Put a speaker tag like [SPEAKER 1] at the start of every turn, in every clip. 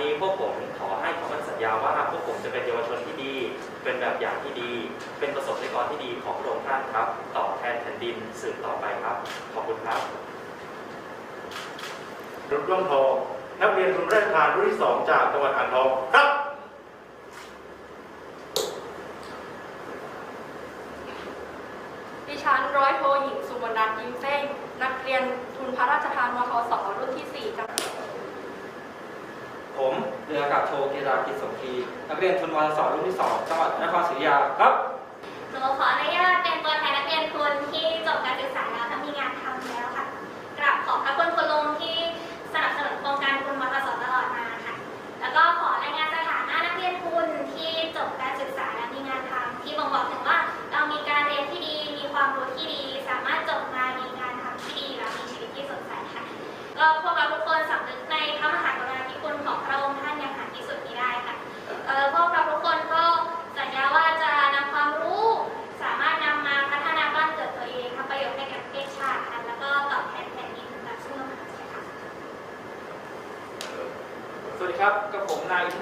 [SPEAKER 1] นี้พวกผมขอให้คำมั่นสัญญาว่าพวกผมจะเป็นเยาวชนที่ดี เป็นแบบอย่างที่ดี เป็นประสบนิกรที่ดีของพระองค์ท่านครับตอบแทนแผ่นดินสืบต่อไปครับ ขอบคุณครับ
[SPEAKER 2] รุ่นร่วงทองนักเรียนรุ่นแรกทานรุ่นที่สองจากจังหวัดอ่างทองครับ
[SPEAKER 3] ดิฉันร้อยโทหญิงสุวรรณรัตน์ยิ้มเฟ้งนักเรียนทุนพระราชทานมทสรุ่นที่4จังหวัด
[SPEAKER 1] ผมเรืออากาศโทเกรากิจสมทีนักเรียนทุนวันสอรุ่นที่สองจังหวัดนครศรียุธยาครับ
[SPEAKER 4] หนูขออนุญาตเป็นตัวแทนนักเรียนทุนที่จบการศึกษาแล้วและมีงานทำแล้วค่ะกราบขอบพระคุณคุณลุงที่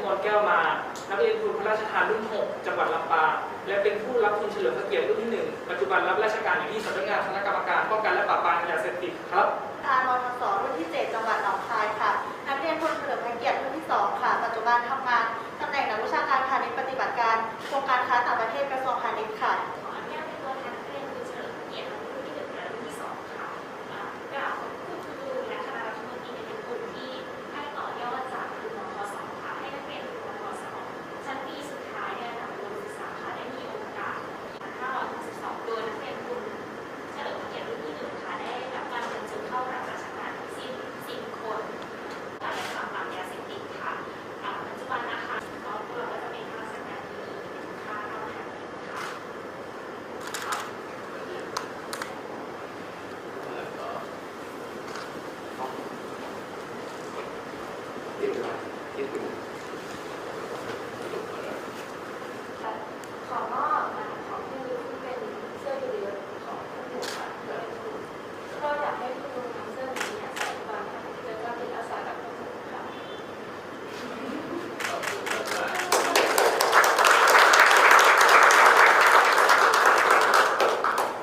[SPEAKER 4] ผ
[SPEAKER 5] มนายอิทธิมนแก้วมา นักเรียนทุนพระราชทานรุ่น 6 จังหวัดลำปาง และเป็นผู้รับทุนเฉลิมพระเกียรติรุ่นที่ 1 ปัจจุบันรับราชการอยู่ที่สำนักงานคณะกรรมการป้องกันและปราบปรามยาเสพติดครับ
[SPEAKER 6] ทานมทสรุ่นที่ 7 จังหวัดหนองคายค่ะ นักเรียนทุนเฉลิมพระเกียรติรุ่นที่ 2 ค่ะ ปัจจุบันทำงานตำแหน่งนักวิชาการพาณิชย์ปฏิบัติการกรมการค้าต่างประเทศกระทรวงพาณิชย์ค่ะ
[SPEAKER 4] ขออนุญาตเป็นตัวแทนนักเรียนทุนเฉลิมพระเกียรติรุ่นที่หนึ่งและรุ่นที่สองค่ะอ่ากราบขอบคุณคุณครูและคณะรัฐมนตรีในเป็นกลุ่มที่ให้ต่อยอดจากทุนมทสค่ะให้นักเรียนทุนมทสชั้นปีสุดท้ายในระดับอุดมศึกษาค่ะได้มีโอกาส 562โดยนักเรียนทุนเฉลิมพระเกียรติรุ่นที่หนึ่งค่ะได้รับการบรรจุเข้ารับราชการทั้งสิ้น10คนการปราบปรามยาเสพติดค่ะอ่าปัจจุบันนะคะก็พวกเราก็จะเป็นข้าราชการที่มีค่าเท่าทันค่ะค่ะ
[SPEAKER 3] ขอมอบของที่ระลึกที่เป็นเสื้อยูนิเวิร์สของผู้หมู่ค่ะเพื่อเป็นทุนก็อยากให้คุณลุงนำเสื้อนี้เนี่ยใส่ตอนทำกิจกรรมจิตอาสากับผู้หมู่ค่ะ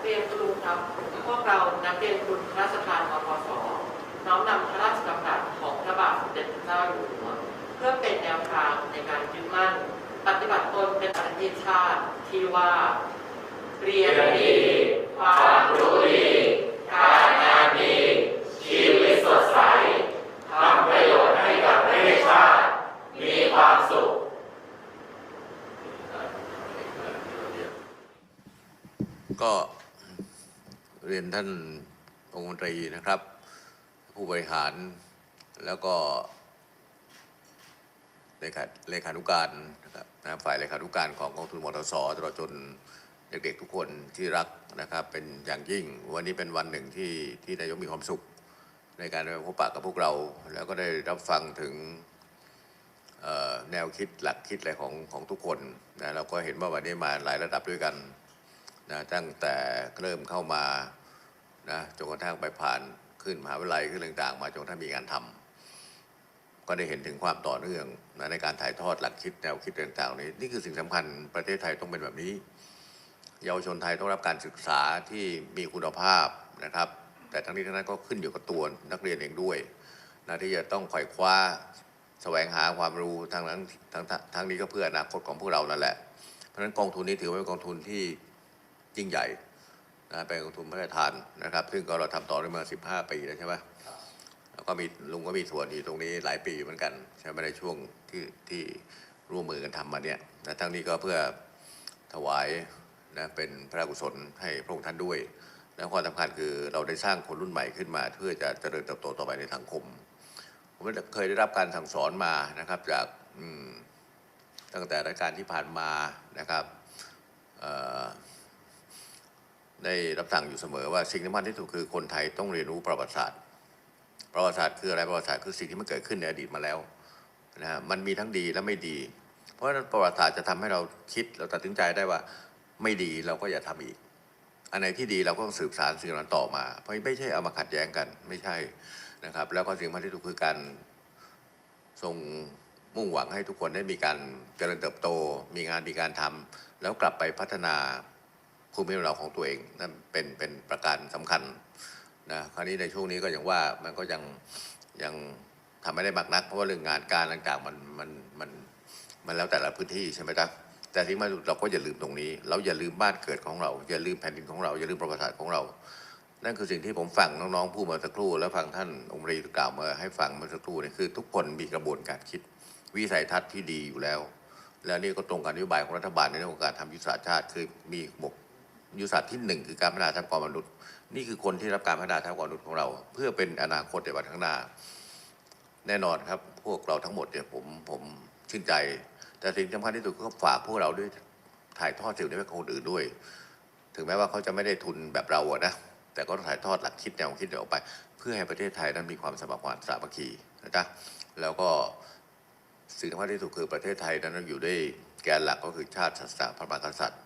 [SPEAKER 7] เรียนครูครับ พวกเรานักเรียนทุนพระราชทานมทสน้อมนำพระราชดำรัสของพระบาทสมเด็จพระเจ้าอยู่หัว เพื่อเป็นแนวทางในการยึดมั่น ปฏิบัติตนเป็นประเทศชาติที่ว่า เรียนดีความรู้ดีการงานดีชีวิตสดใสทำประโยชน์ให้กับประเทศชาติ มีความสุข
[SPEAKER 8] ก็เรียนท่านองคมนตรีนะครับ ผู้บริหารแล้วก็ เลขาเลขานุการนะครับนะฝ่ายเลขานุการของกองทุนมทสตลอดจนเด็กๆทุกคนที่รักนะครับ เป็นอย่างยิ่ง วันนี้เป็นวันหนึ่งที่ที่นายกมีความสุข ในการได้พบปะกับพวกเรา แล้วก็ได้รับฟังถึงแนวคิดหลักคิดอะไรของของทุกคนนะเราก็เห็นว่าวันนี้มาหลายระดับด้วยกันนะตั้งแต่เริ่มเข้ามานะจนกระทั่งไปผ่านขึ้นมหาวิทยาลัยขึ้นต่างๆ มาจนกระทั่งมีงานทำ ก็ได้เห็นถึงความต่อเนื่องนะในการถ่ายทอดหลักคิดแนวคิดต่างๆนี้นี่คือสิ่งสำคัญประเทศไทยต้องเป็นแบบนี้ เยาวชนไทยต้องรับการศึกษาที่มีคุณภาพนะครับ แต่ทั้งนี้ทั้งนั้นก็ขึ้นอยู่กับตัวนักเรียนเองด้วยนะที่จะต้องไขว่คว้าแสวงหาความรู้ทางนั้นทั้งทั้งนี้ก็เพื่ออนาคตของพวกเรานั่นแหละ เพราะฉะนั้นกองทุนนี้ถือว่าเป็นกองทุนที่ยิ่งใหญ่นะเป็นกองทุนพระราชทานนะครับ ซึ่งก็เราทำต่อได้มา 15 ปีแล้วใช่ไหม ก็มีลุงก็มีส่วนอยู่ตรงนี้หลายปีเหมือนกัน ใช่ไหมในช่วงที่ที่ร่วมมือกันทำมาเนี่ยนะทั้งนี้ก็เพื่อถวายนะเป็นพระกุศลให้พระองค์ท่านด้วย และความสำคัญคือเราได้สร้างคนรุ่นใหม่ขึ้นมา เพื่อจะเจริญเติบโตต่อไปในสังคมผมเคยได้รับการสั่งสอนมานะครับ จากตั้งแต่รายการที่ผ่านมานะครับได้รับสั่งอยู่เสมอว่าสิ่งสำคัญที่สุดคือคนไทยต้องเรียนรู้ประวัติศาสตร์ ประวัติศาสตร์คืออะไรประวัติศาสตร์คือสิ่งที่มันเกิดขึ้นในอดีตมาแล้วนะฮะมันมีทั้งดีและไม่ดี เพราะฉะนั้นประวัติศาสตร์จะทำให้เราคิดเราตัดสินใจได้ว่าไม่ดีเราก็อย่าทำอีก อันไหนที่ดีเราก็ต้องสืบสารสิ่งนั้นต่อมา เพราะไม่ใช่เอามาขัดแย้งกันไม่ใช่นะครับ แล้วก็สิ่งที่สุดคือการส่งมุ่งหวังให้ทุกคนได้มีการเจริญเติบโต มีงานมีการทำแล้วกลับไปพัฒนาภูมิลำเนาของตัวเองนั่นเป็นเป็นประการสำคัญ นะคราวนี้ในช่วงนี้ก็อย่างว่ามันก็ยังยังทำไม่ได้มากนัก เพราะว่าเรื่องงานการต่างๆมันมันมันมันแล้วแต่ละพื้นที่ใช่ไหมจ๊ะแต่ที่มาเราก็อย่าลืมตรงนี้ เราอย่าลืมบ้านเกิดของเรา อย่าลืมแผ่นดินของเรา อย่าลืมประวัติศาสตร์ของเรา นั่นคือสิ่งที่ผมฟังน้องๆพูดมาสักครู่ แล้วฟังท่านองค์รีกล่าวมาให้ฟังเมาสักครู่นี่คือทุกคนมีกระบวนการคิด วิสัยทัศน์ที่ดีอยู่แล้ว แล้วนี่ก็ตรงกับนโยบายของรัฐบาลในเรื่องของการทำยุทธศาสตร์ชาติ คือมีบกยุทธศาสตร์ที่หนึ่งคือการพัฒนาทรัพยากรมนุษย์ นี่คือคนที่รับการพัฒนาทรัพยากรมนุษย์ของเรา เพื่อเป็นอนาคตในวันข้างหน้า แน่นอนครับ พวกเราทั้งหมดเนี่ยผมผมชื่นใจ แต่สิ่งสำคัญที่สุดก็ฝากพวกเราด้วยถ่ายทอดสิ่งนี้ให้กับคนอื่นด้วย ถึงแม้ว่าเขาจะไม่ได้ทุนแบบเราอะนะแต่ก็ต้องถ่ายทอดหลักคิดแนวคิดออกไป เพื่อให้ประเทศไทยนั้นมีความสมัครความสามัคคีนะจ๊ะแล้วก็สิ่งสำคัญที่สุดคือประเทศไทยนั้นอยู่ด้วยแกนหลักก็คือชาติศาสนาพระมหากษัตริย์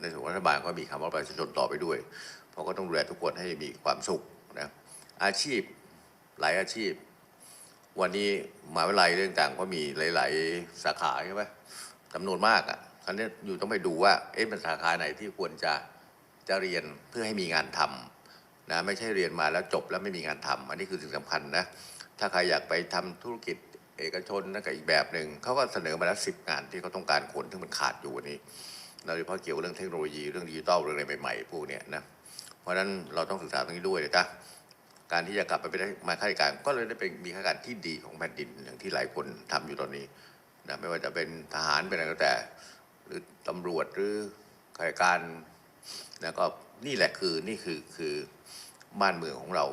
[SPEAKER 8] ในส่วนรัฐบาลก็มีคำว่าประชาชนต่อไปด้วย เราก็ต้องดูแลทุกคนให้มีความสุขนะอาชีพหลายอาชีพ วันนี้มหาวิทยาลัยเรื่องต่างก็มีหลาย ๆ สาขาใช่ไหมจำนวนมากอะคราวนี้อยู่ต้องไปดูว่าเอ๊ะเป็นสาขาไหนที่ควรจะจะเรียนเพื่อให้มีงานทำนะไม่ใช่เรียนมาแล้วจบแล้วไม่มีงานทำอันนี้คือสิ่งสำคัญนะถ้าใครอยากไปทำธุรกิจเอกชนนั่นก็อีกแบบหนึ่งเขาก็เสนอมาแล้วสิบงานที่เขาต้องการคนที่มันขาดอยู่วันนี้โดยเฉพาะเกี่ยวกับเรื่องเทคโนโลยีเรื่องดิจิทัลเรื่องอะไรใหม่ๆพวกเนี้ยนะ เพราะฉะนั้นเราต้องศึกษาตรงนี้ด้วยนะจ๊ะการที่จะกลับไปเป็นมาข้าราชการ ก็เลยได้เป็นมีข้าราชการที่ดีของแผ่นดินอย่างที่หลายคนทำอยู่ตอนนี้นะไม่ว่าจะเป็นทหารเป็นอะไรก็แต่ หรือตำรวจหรือข้าราชการนะก็นี่แหละคือนี่คือคือบ้านเมืองของเรา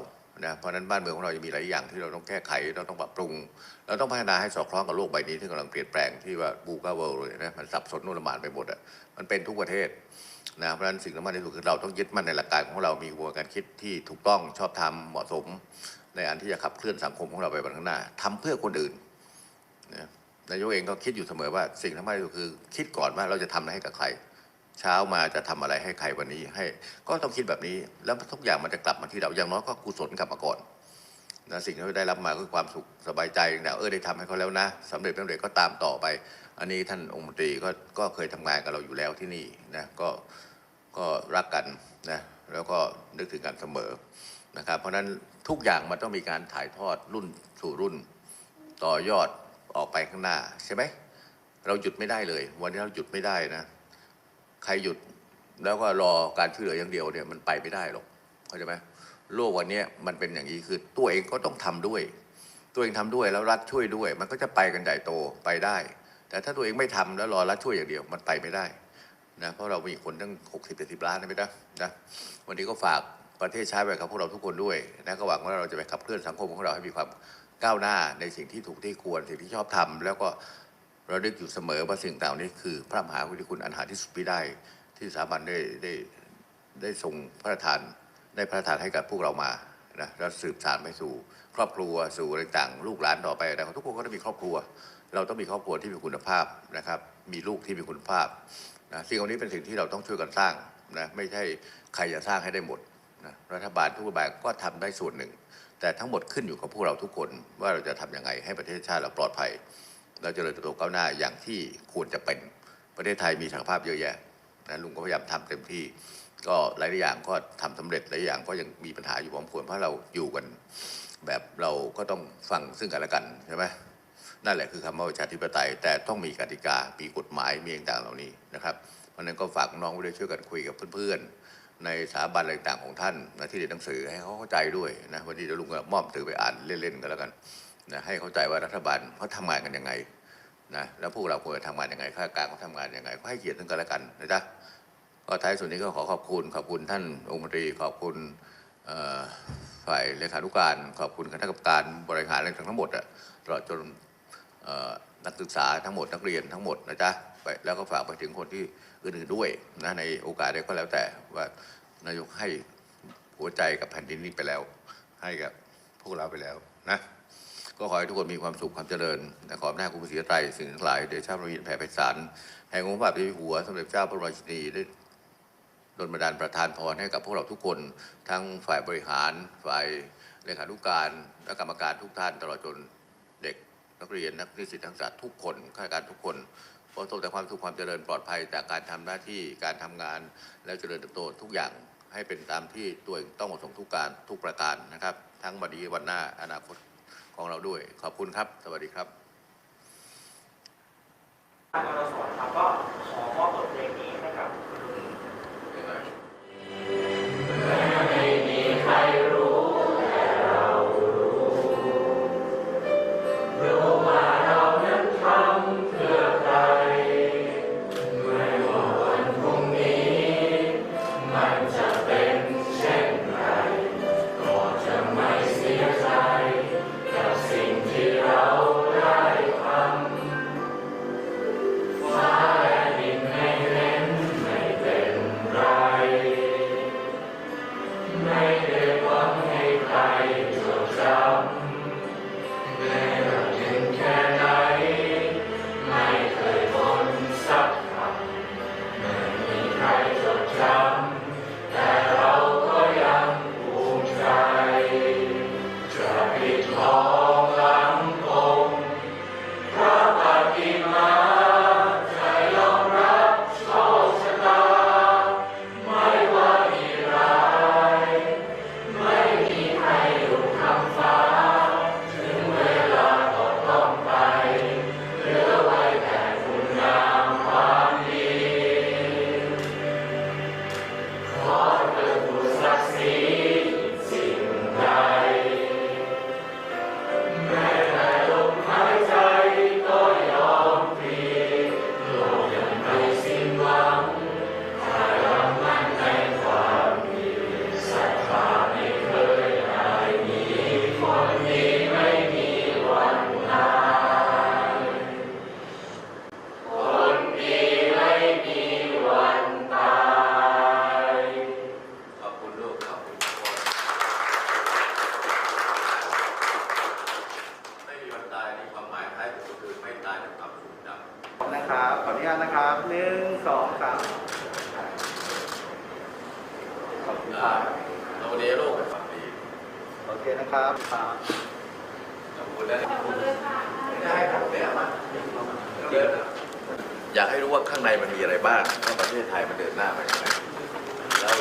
[SPEAKER 8] นะเพราะนั้นบ้านเมืองของเราจะมีหลายอย่างที่เราต้องแก้ไขเราต้องปรับปรุง เราต้องพัฒนาให้สอดคล้องกับโลกใบนี้ที่กำลังเปลี่ยนแปลงที่ว่าบูกาเวิลด์เลยนะมันสับสนนุ่นละมานไปหมดอะมันเป็นทุกประเทศ นะเพราะฉะนั้นสิ่งสำคัญที่สุดคือเราต้องยึดมั่นในหลักการของเรามีกระบวนการคิดที่ถูกต้องชอบธรรมเหมาะสม ในอันที่จะขับเคลื่อนสังคมของเราไปวันข้างหน้าทำเพื่อคนอื่นนะนายกเองก็คิดอยู่เสมอว่าสิ่งสำคัญที่สุดคือ คิดก่อนว่าเราจะทำอะไรให้กับใคร เช้ามาจะทำอะไรให้ใครวันนี้ให้ ก็ต้องคิดแบบนี้ แล้วทุกอย่างมันจะกลับมาที่เราอย่างน้อยก็กุศลกลับมาก่อนนะสิ่งที่ได้รับมาคือความสุขสบายใจนะเออได้ทำให้เขาแล้วนะสำเร็จไม่สำเร็จก็ตามต่อไป อันนี้ท่านองค์มนตรีก็ก็เคยทำงานกับเราอยู่แล้วที่นี่นะก็ก็รักกันนะแล้วก็นึกถึงกันเสมอนะครับเพราะฉะนั้นทุกอย่างมันต้องมีการถ่ายทอดรุ่นสู่รุ่น ต่อยอดออกไปข้างหน้าใช่ไหมเราหยุดไม่ได้เลย วันนี้เราหยุดไม่ได้นะ ใครหยุดแล้วก็รอการช่วยเหลืออย่างเดียวเนี่ยมันไปไม่ได้หรอกเข้าใจไหมโลกวันนี้มันเป็นอย่างนี้คือตัวเองก็ต้องทำด้วย ตัวเองทำด้วยแล้วรัฐช่วยด้วย มันก็จะไปกันใหญ่โตไปได้ แต่ถ้าตัวเองไม่ทำแล้วรอรัฐช่วยอย่างเดียวมันไปไม่ได้นะเพราะเรามีคนตั้งหกสิบเจ็ดสิบล้านนะพี่นะนะวันนี้ก็ฝากประเทศชาติไว้กับพวกเราทุกคนด้วยนะก็หวังว่าเราจะไปขับเคลื่อนสังคมของเราให้มีความก้าวหน้าในสิ่งที่ถูกที่ควรสิ่งที่ชอบทำแล้วก็เราดึกอยู่เสมอว่าสิ่งต่างนี้คือ พระมหากรุณาธิคุณอันหาที่สุดไม่ได้ ที่สถาบันได้ได้ได้ทรงพระราชทานได้พระราชทานให้กับพวกเรามานะแล้วสืบสานไปสู่ครอบครัวสู่อะไรต่างลูกหลานต่อไปนะทุกคนก็ต้องมีครอบครัว เราต้องมีครอบครัวที่มีคุณภาพนะครับ มีลูกที่มีคุณภาพนะสิ่งเหล่านี้เป็นสิ่งที่เราต้องช่วยกันสร้างนะไม่ใช่ใครจะสร้างให้ได้หมดนะรัฐบาลทุกรัฐบาลก็ทำได้ส่วนหนึ่ง แต่ทั้งหมดขึ้นอยู่กับพวกเราทุกคนว่าเราจะทำยังไงให้ประเทศชาติเราปลอดภัย เราจะเริญเติบโตก้าวหน้าอย่างที่ควรจะเป็นประเทศไทยมีศักยภาพเยอะแยะนะลุงก็พยายามทำเต็มที่ ก็หลายอย่างก็ทำสำเร็จหลายอย่างก็ยังมีปัญหาอยู่พอสมควรเพราะเราอยู่กันแบบเราก็ต้องฟังซึ่งกันและกันใช่ไหม นั่นแหละคือคำว่าประชาธิปไตย แต่ต้องมีกติกามีกฎหมายมีต่างเหล่านี้นะครับเพราะนั้นก็ฝากน้องไว้ด้วยช่วยกันคุยกับเพื่อนๆ ในสถาบันอะไรต่างๆของท่านนะที่เรียนหนังสือให้เขาเข้าใจด้วยนะวันนี้เดี๋ยวลุงก็มอบหนังสือไปอ่านเล่นๆกันแล้วกันนะให้เข้าใจว่ารัฐบาลเขาทำงานกันยังไงนะแล้วพวกเราควรจะทำงานยังไงข้าราชการเขาทำงานยังไงก็ให้เกียรติซึ่งกันและกันนะจ๊ะก็ท้ายส่วนนี้ก็ขอขอบคุณขอบคุณท่านองค์มนตรีขอบคุณฝ่ายเลขานุการ ขอบคุณคณะกรรมการบริหารอะไรทั้งหมดอะตลอดจน นักศึกษาทั้งหมดนักเรียนทั้งหมดนะจ๊ะไปแล้วก็ฝากไปถึงคนที่อื่นๆด้วยนะในโอกาสใดก็แล้วแต่ว่านายกให้หัวใจกับแผ่นดินนี้ไปแล้ว ให้กับพวกเราไปแล้วนะก็ขอให้ทุกคนมีความสุขความเจริญนะขอหน้าจคุณพระศรีไตรสิ่งทั้งหลายเดชะพระมิตรแผ่ไพศาลแห่งองค์พระบาทสมเด็จหัวสมเด็จเจ้าพระราชินีได้ดลบันดาลประทานพรให้กับพวกเราทุกคน ทั้งฝ่ายบริหารฝ่ายเลขานุการและกรรมการทุกท่านตลอดจนเด็ก นักเรียนนักนิสิตนักศึกษาทุกคนข้าราชการทุกคนประสบแต่ความสุขความเจริญปลอดภัยจากการทำหน้าที่การทำงาน และเจริญเติบโตทุกอย่างให้เป็นตามที่ตัวเองต้องประสงค์ทุกการทุกประการนะครับ ทั้งวันนี้วันหน้าอนาคตของเราด้วย ขอบคุณครับ สวัสดีครับ
[SPEAKER 1] ขอบคุณ
[SPEAKER 8] ค
[SPEAKER 2] รับ
[SPEAKER 8] เราวันนี้โลกเป็นความดี
[SPEAKER 2] โอเคนะครับครับ
[SPEAKER 8] ขอบคุณนะได้ครับเนี่มาอยากให้รู้ว่าข้างในมันมีอะไรบ้างว่าประเทศไทยมันเดินหน้าไปยังไงแล้ว